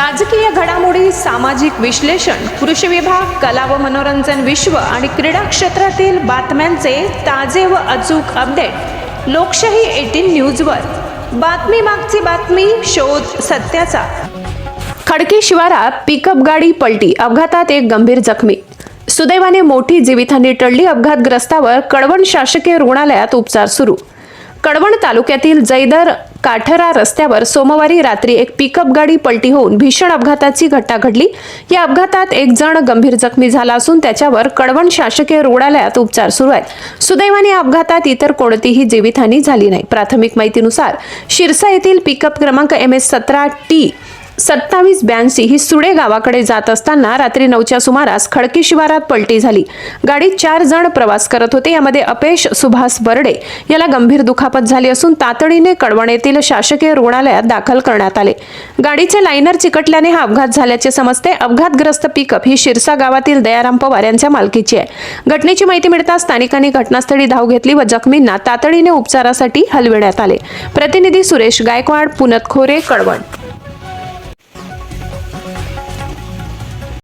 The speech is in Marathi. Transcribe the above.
राजकीय घडामोडी सामाजिक विश्लेषण कृषी विभाग कला व मनोरंजन विश्व आणि क्रीडा क्षेत्रातील बातम्यांचे ताजे व अचूक अपडेट लोकशाही एटीन न्यूजवर. बातमी मागची बातमी शोध सत्याचा. खडकी शिवारात पिकअप गाडी पलटी अपघातात एक गंभीर जखमी. सुदैवाने मोठी जीवितहानी टळली अपघातग्रस्तावर कडवण शासकीय रुग्णालयात उपचार सुरू. कडवण तालुक्यातील जैदर काठरा रस्त्यावर सोमवारी रात्री एक पिकअप गाडी पलटी होऊन भीषण अपघाताची घटना घडली. या अपघातात एक जण गंभीर जखमी झाला असून त्याच्यावर कडवण शासकीय रुग्णालयात उपचार सुरू आहेत. सुदैवाने या अपघातात इतर कोणतीही जीवितहानी झाली नाही. प्राथमिक माहितीनुसार शिरसा येथील पिकअप क्रमांक एम एस सतरा टी सत्तावीस ब्याऐंशी ही सुडे गावाकडे जात असताना रात्री नऊच्या सुमारास खडकी शिवारात पलटी झाली. गाडीत चार जण प्रवास करत होते. यामध्ये अपेश सुभाष बर्डे याला गंभीर दुखापत झाली असून तातडीने कळवण येथील शासकीय रुग्णालयात दाखल करण्यात आले. गाडीचे लायनर चिकटल्याने हा अपघात झाल्याचे समजते. अपघातग्रस्त पिकअप ही शिरसा गावातील दयाराम पवार यांच्या मालकीची आहे. घटनेची माहिती मिळताच स्थानिकांनी घटनास्थळी धाव घेतली व जखमींना तातडीने उपचारासाठी हलविण्यात आले. प्रतिनिधी सुरेश गायकवाड पुनत खोरे कळवण.